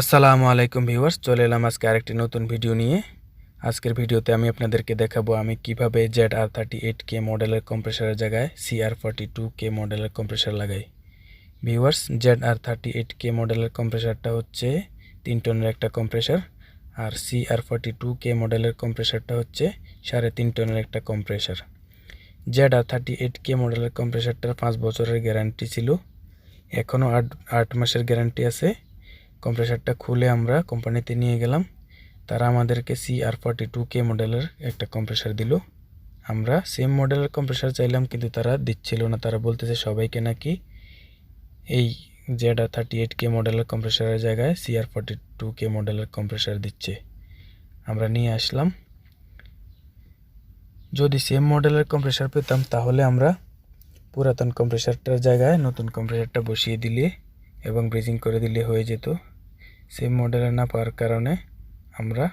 আসসালামু আলাইকুম ভিউয়ার্স, চলে এলাম আজকে আরেকটি নতুন ভিডিও নিয়ে। আজকের ভিডিওতে আমি আপনাদেরকে দেখাবো আমি কীভাবে Z R thirty eight K মডেলের কম্প্রেসারের জায়গায় সিআর ফর্টি টু কে মডেলের কম্প্রেসার লাগাই। Viewers Z R thirty eight K মডেলের কম্প্রেসারটা হচ্ছে তিন টনের একটা কম্প্রেসার আর সিআর ফর্টি টু কে মডেলের কম্প্রেসারটা হচ্ছে সাড়ে তিন টনের একটা compressor Z R thirty eight K মডেলের কম্প্রেসারটার পাঁচ বছরের গ্যারান্টি ছিল। এখনও আট আট মাসের গ্যারান্টি আছে। কম্প্রেসারটা খুলে আমরা কোম্পানিতে নিয়ে গেলাম। তারা আমাদেরকে C R forty two K মডেলের একটা কম্প্রেসার দিল। আমরা সেম মডেলের কম্প্রেসার চাইলাম, কিন্তু তারা দিচ্ছিল না। তারা বলতেছে সবাইকে নাকি এই Z R thirty eight K মডেলের কম্প্রেসারের জায়গায় C R forty two K মডেলের কম্প্রেসার দিচ্ছে। আমরা নিয়ে আসলাম। যদি সেম মডেলের কম্প্রেসার পেতাম, তাহলে আমরা পুরাতন কম্প্রেসারটার জায়গায় নতুন কম্প্রেসারটা বসিয়ে দিলে এবং ব্রিজিং করে দিলে হয়ে যেত। সেম মডেলের না পাওয়ার কারণে আমরা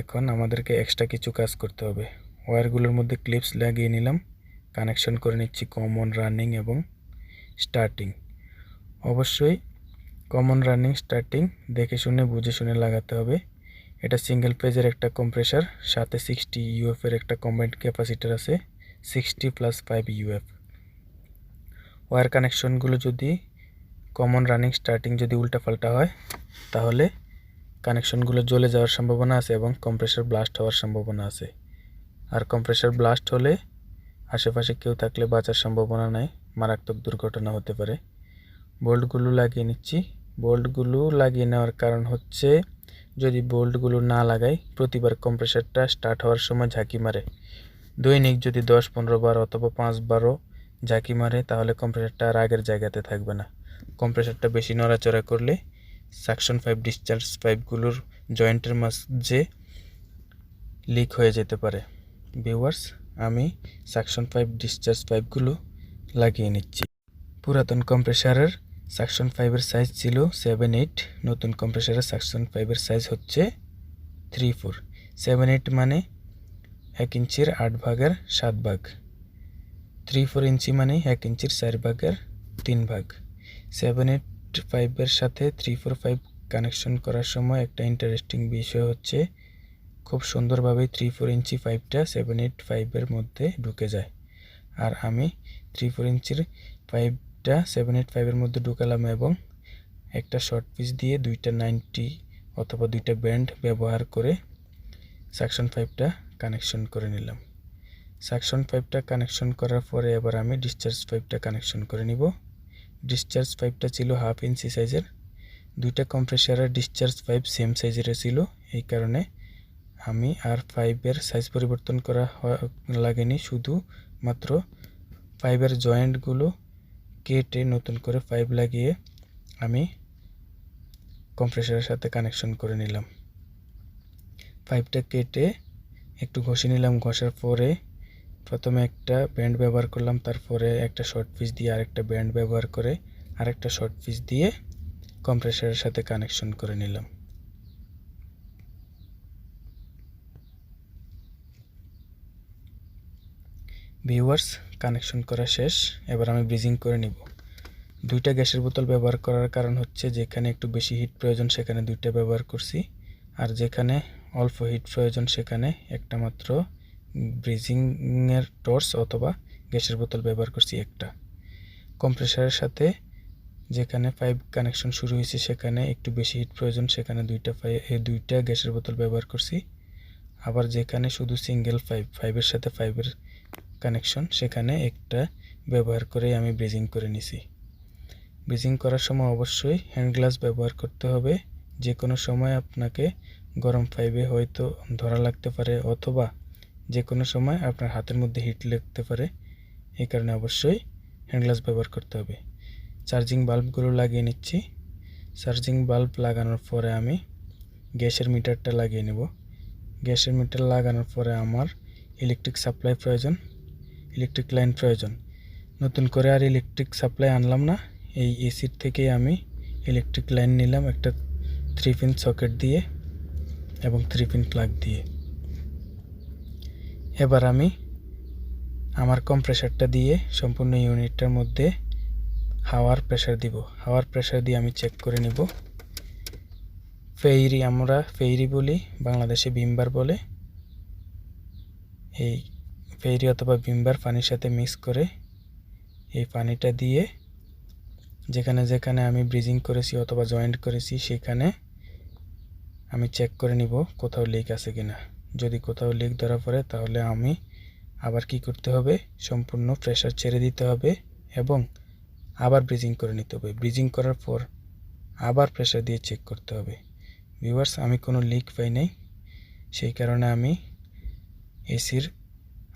এখন আমাদেরকে এক্সট্রা কিছু কাজ করতে হবে। ওয়্যারগুলোর মধ্যে ক্লিপস লাগিয়ে নিলাম কানেকশন করে নিচ্ছি কমন রানিং এবং স্টার্টিং অবশ্যই কমন রানিং স্টার্টিং দেখে শুনে, বুঝে শুনে লাগাতে হবে। এটা সিঙ্গেল পেজের একটা কম্প্রেসার সাথে সিক্সটি ইউএফের একটা কম্বাইন্ড ক্যাপাসিটার আছে sixty plus five UF wire কানেকশনগুলো যদি কমন রানিং স্টার্টিং যদি উল্টাপাল্টা হয়, তাহলে কানেকশনগুলো জ্বলে যাওয়ার সম্ভাবনা আছে এবং কম্প্রেসার ব্লাস্ট হওয়ার সম্ভাবনা আছে। আর কম্প্রেসার ব্লাস্ট হলে আশেপাশে কেউ থাকলে বাঁচার সম্ভাবনা নাই, মারাত্মক দুর্ঘটনা হতে পারে। বোল্টগুলো লাগিয়ে নিচ্ছি। বোল্টগুলো লাগিয়ে নেওয়ার কারণ হচ্ছে, যদি বোল্টগুলো না লাগাই, প্রতিবার কম্প্রেসারটা স্টার্ট হওয়ার সময় ঝাঁকি মারে। দৈনিক যদি দশ, পনেরো বার অথবা পাঁচ বারো ঝাঁকি মারে, তাহলে কম্প্রেসারটা আর আগের জায়গাতে থাকবে না। কম্প্রেসারটা বেশি নড়াচড়া করলে সাকশন পাইপ ডিসচার্জ পাইপগুলোর জয়েন্টের মাঝে লিক হয়ে যেতে পারে। ভিউয়ার্স আমি সাকশন পাইপ ডিসচার্জ পাইপগুলো লাগিয়ে নিচ্ছি। পুরাতন কম্প্রেসারের সাকশন পাইপের সাইজ ছিল সেভেন এইট নতুন কম্প্রেসারের সাকশন পাইপের সাইজ হচ্ছে থ্রি ফোর সেভেন এইট মানে এক ইঞ্চির আট ভাগের সাত ভাগ। থ্রি ফোর ইঞ্চি মানে এক ইঞ্চির চার ভাগের তিন ভাগ। সেভেন এইট ফাইভের সাথে থ্রি ফোর ফাইভ কানেকশন করার সময় একটা ইন্টারেস্টিং বিষয় হচ্ছে, খুব সুন্দরভাবে থ্রি ফোর ইঞ্চি পাইপটা সেভেন এইট ফাইভের মধ্যে ঢুকে যায়। আর আমি থ্রি ফোর ইঞ্চির পাইপটা সেভেন এইট ফাইভের মধ্যে ঢুকালাম এবং একটা শর্ট পিস দিয়ে দুইটা নাইনটি অথবা দুইটা ব্যান্ড ব্যবহার করে সাকশন পাইপটা কানেকশন করে নিলাম। সাকশন পাইপটা কানেকশন করার পরে এবার আমি ডিসচার্জ পাইপটা কানেকশন করে নিব। ডিসচার্জ পাইপটা ছিল হাফ ইঞ্চি সাইজের দুইটা কম্প্রেসারের ডিসচার্জ পাইপ সেম সাইজের ছিল। এই কারণে আমি আর পাইপের সাইজ পরিবর্তন করা লাগেনি। শুধু মাত্র পাইপের জয়েন্টগুলো কেটে নতুন করে পাইপ লাগিয়ে আমি কম্প্রেসারের সাথে কানেকশন করে নিলাম। পাইপটা কেটে একটু ঘষে নিলাম। ঘষার পরে প্রথমে একটা ব্যান্ড ব্যবহার করলাম, তারপরে একটা শর্ট পিস দিয়ে আরেকটা ব্যান্ড ব্যবহার করে আরেকটা শর্ট পিস দিয়ে কম্প্রেসারের সাথে কানেকশন করে নিলাম। ভিউয়ার্স, কানেকশন করা শেষ, এবার আমি ব্রিজিং করে নিব। দুইটা গ্যাসের বোতল ব্যবহার করার কারণ হচ্ছে যেখানে একটু বেশি হিট প্রয়োজন সেখানে দুইটা ব্যবহার করছি, আর যেখানে অল্প হিট প্রয়োজন সেখানে একটা মাত্র ব্রিজিংয়ের টর্চ অথবা গ্যাসের বোতল ব্যবহার করছি একটা। কম্প্রেসারের সাথে যেখানে পাইপ কানেকশন শুরু হয়েছে, সেখানে একটু বেশি হিট প্রয়োজন, সেখানে দুইটা দুইটা গ্যাসের বোতল ব্যবহার করছি। আবার যেখানে শুধু সিঙ্গেল পাইপ পাইপের সাথে পাইপের কানেকশন সেখানে একটা ব্যবহার করে আমি ব্রিজিং করে নিছি। ব্রিজিং করার সময় অবশ্যই হ্যান্ড গ্লাস ব্যবহার করতে হবে। যে কোনো সময় আপনাকে গরম পাইপে হয়তো ধরা লাগতে পারে অথবা যে কোনো সময় আপনার হাতের মধ্যে হিট লাগতে পারে, এই কারণে অবশ্যই হ্যান্ড গ্লাস ব্যবহার করতে হবে। চার্জিং বাল্বগুলো লাগিয়ে নিচ্ছি। চার্জিং বাল্ব লাগানোর পরে আমি গ্যাসের মিটারটা লাগিয়ে নেব। গ্যাসের মিটার লাগানোর পরে আমার ইলেকট্রিক সাপ্লাই প্রয়োজন ইলেকট্রিক লাইন প্রয়োজন। নতুন করে আর ইলেকট্রিক সাপ্লাই আনলাম না, এই এসির থেকে আমি ইলেকট্রিক লাইন নিলাম একটা থ্রি পিন সকেট দিয়ে এবং থ্রি পিন প্লাগ দিয়ে। এবার আমি আমার কম্প্রেসারটা দিয়ে সম্পূর্ণ ইউনিটটার মধ্যে হাওয়ার প্রেশার দিব। হাওয়ার প্রেশার দিয়ে আমি চেক করে নিব। ফেইরি আমরা ফেইরি বলি, বাংলাদেশে ভিমবার বলে। এই ফেইরি অথবা ভিমবার পানির সাথে মিক্স করে এই পানিটা দিয়ে যেখানে যেখানে আমি ব্রিজিং করেছি অথবা জয়েন্ট করেছি, সেখানে আমি চেক করে নিব কোথাও লিক আছে কিনা। যদি কোথাও লিক ধরা পড়ে, তাহলে আমি আবার কি করতে হবে? সম্পূর্ণ প্রেশার ছেড়ে দিতে হবে এবং আবার ব্রিজিং করে নিতে হবে। ব্রিজিং করার পর আবার প্রেশার দিয়ে চেক করতে হবে। ভিউয়ার্স আমি কোনো লিক পাই নাই। সেই কারণে আমি এসির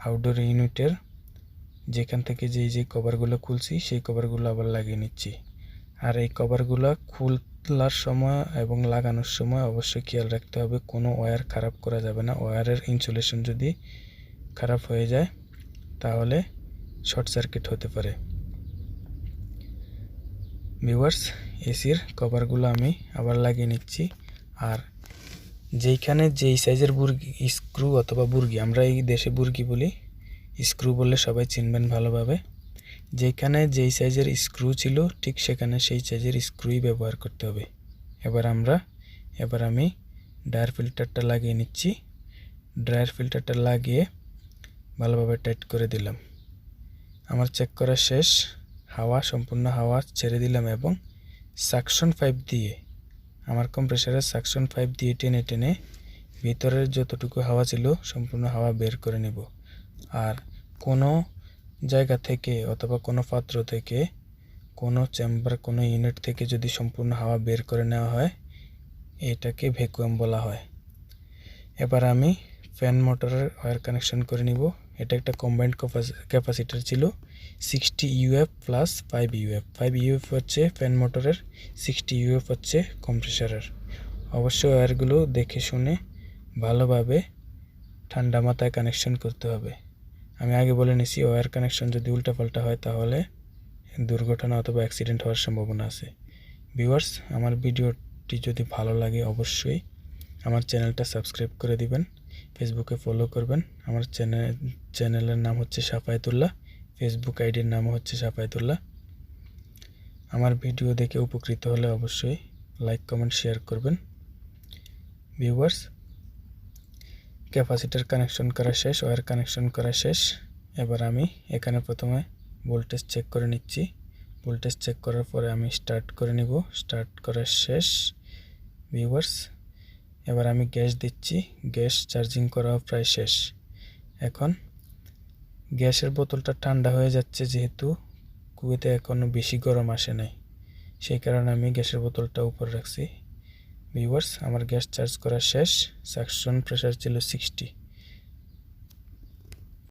আউটডোর ইউনিটের যেখান থেকে যেই যে কভারগুলো খুলছি, সেই কভারগুলো আবার লাগিয়ে নিচ্ছি। আর এই কভারগুলো খোলার সময় এবং লাগানোর সময় অবশ্যই খেয়াল রাখতে হবে, কোনো ওয়্যার খারাপ করা যাবে না। ওয়্যারের ইনসুলেশন যদি খারাপ হয়ে যায়, তাহলে শর্ট সার্কিট হতে পারে। ভিউয়ার্স, এসির কভারগুলো আমি আবার লাগিয়ে নিচ্ছি। আর যেইখানে যেই সাইজের বুর্গি, স্ক্রু অথবা বুর্গি, আমরা এই দেশে বুর্গি বলি, স্ক্রু বললে সবাই চিনবেন ভালোভাবে। যেখানে যেই সাইজের স্ক্রু ছিল, ঠিক সেখানে সেই সাইজের স্ক্রুই ব্যবহার করতে হবে। এবার আমরা, এবার আমি ড্রায়ার ফিল্টারটা লাগিয়ে নিচ্ছি। ড্রায়ার ফিল্টারটা লাগিয়ে ভালোভাবে টাইট করে দিলাম। আমার চেক করা শেষ। হাওয়া, সম্পূর্ণ হাওয়া ছেড়ে দিলাম এবং সাকশন পাইপ দিয়ে, আমার কম্প্রেসারের সাকশন পাইপ দিয়ে টেনে টেনে ভিতরের যতটুকু হাওয়া ছিল, সম্পূর্ণ হাওয়া বের করে নেব। আর কোনো জায়গা থেকে অথবা কোনো পাত্র থেকে, কোনো চেম্বার, কোনো ইউনিট থেকে যদি সম্পূর্ণ হাওয়া বের করে নেওয়া হয়, এটাকে ভ্যাকুয়াম বলা হয়। এবার আমি ফ্যান মোটরের ওয়্যার কানেকশন করে নিব। এটা একটা কম্বাইন্ড ক্যাপাসিটার ছিল sixty UF plus five UF five UF হচ্ছে ফ্যান মোটরের সিক্সটি ইউএফ হচ্ছে কম্প্রেসারের অবশ্যই ওয়্যারগুলো দেখে শুনে ভালোভাবে ঠান্ডা মাথায় কানেকশন করতে হবে। আমি আগে বলে নিছি ওয়্যার কানেকশন যদি উল্টাপাল্টা হয় তাহলে দুর্ঘটনা অথবা অ্যাক্সিডেন্ট হওয়ার সম্ভাবনা আছে। ভিউয়ার্স আমার ভিডিওটি যদি ভালো লাগে অবশ্যই আমার চ্যানেলটা সাবস্ক্রাইব করে দিবেন ফেসবুকে ফলো করবেন। আমার চ্যানেল চ্যানেলের নাম হচ্ছে সাফায়তুল্লাহ ফেসবুক আইডির নামও হচ্ছে সাফায়তুল্লাহ। আমার ভিডিও দেখে উপকৃত হলে অবশ্যই লাইক কমেন্ট শেয়ার করবেন। ভিউয়ার্স ক্যাপাসিটার কানেকশন করা শেষ ওয়্যার কানেকশন করা শেষ। এবার আমি এখানে প্রথমে ভোল্টেজ চেক করে নিচ্ছি। ভোল্টেজ চেক করার পরে আমি স্টার্ট করে নিব। স্টার্ট করা শেষ ভিউয়ার্স এবার আমি গ্যাস দিচ্ছি। গ্যাস চার্জিং করাও প্রায় শেষ। এখন গ্যাসের বোতলটা ঠান্ডা হয়ে যাচ্ছে যেহেতু কুয়েতে এখনও বেশি গরম আসে নাই। সেই কারণে আমি গ্যাসের বোতলটা উপর রাখছি। ভিউয়ার্স আমার গ্যাস চার্জ করা শেষ সাকশন প্রেশার ছিল সিক্সটি